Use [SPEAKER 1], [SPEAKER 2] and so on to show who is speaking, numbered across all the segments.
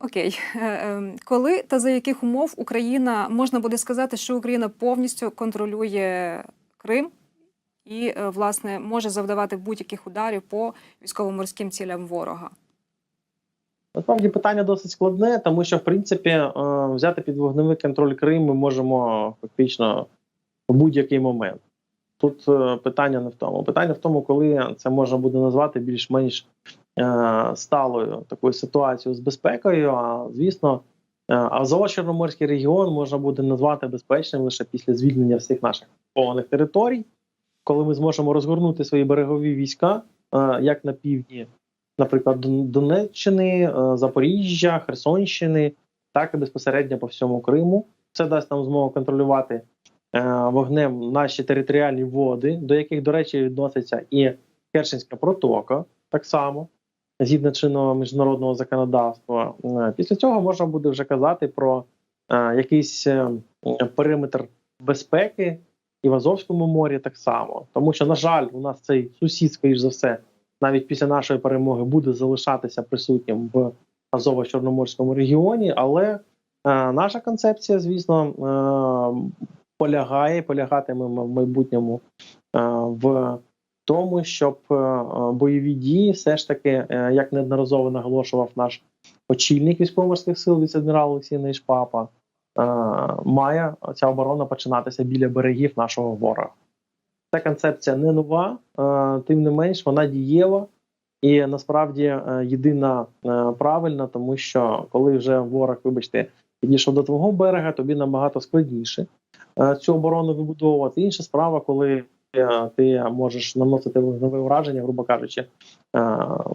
[SPEAKER 1] Окей, Е, е, коли та за яких умов Україна можна буде сказати, що Україна повністю контролює Крим і е, власне може завдавати будь-яких ударів по військово-морським цілям ворога?
[SPEAKER 2] Насправді питання досить складне, тому що в принципі е, взяти під вогневий контроль Крим ми можемо фактично в будь-який момент. Тут питання не в тому. Питання в тому, коли це можна буде назвати більш-менш сталою такою ситуацією з безпекою. А звісно, е, Азово-Чорноморський регіон можна буде назвати безпечним лише після звільнення всіх наших окупованих територій, коли ми зможемо розгорнути свої берегові війська е, як на півдні наприклад, Дон- Донеччини, е, Запоріжжя, Херсонщини, так і безпосередньо по всьому Криму. Це дасть нам змогу контролювати е, вогнем наші територіальні води, до яких, до речі, відноситься і Керченська протока, так само, згідно чинного міжнародного законодавства. Е, Після цього можна буде вже казати про е, якийсь е, периметр безпеки і в Азовському морі так само. Тому що, на жаль, у нас цей сусід, скоріш за все, навіть після нашої перемоги буде залишатися присутнім в Азово-Чорноморському регіоні. Але наша концепція, звісно, полягає, полягатиме в майбутньому в тому, щоб е, е, бойові дії все ж таки, е, як неодноразово наголошував наш очільник військово-морських сил, віце-адмірал Олексій Нейшпапа, має ця оборона починатися біля берегів нашого ворога. Ця концепція не нова, тим не менш, вона дієва і насправді єдина правильна, тому що коли вже ворог, вибачте, підійшов до твого берега, тобі набагато складніше цю оборону вибудовувати. Інша справа, коли ти можеш наносити вогневе враження, грубо кажучи, е,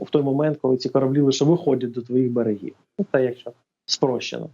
[SPEAKER 2] в той момент, коли ці кораблі лише виходять до твоїх берегів. Ну, Це якщо спрощено.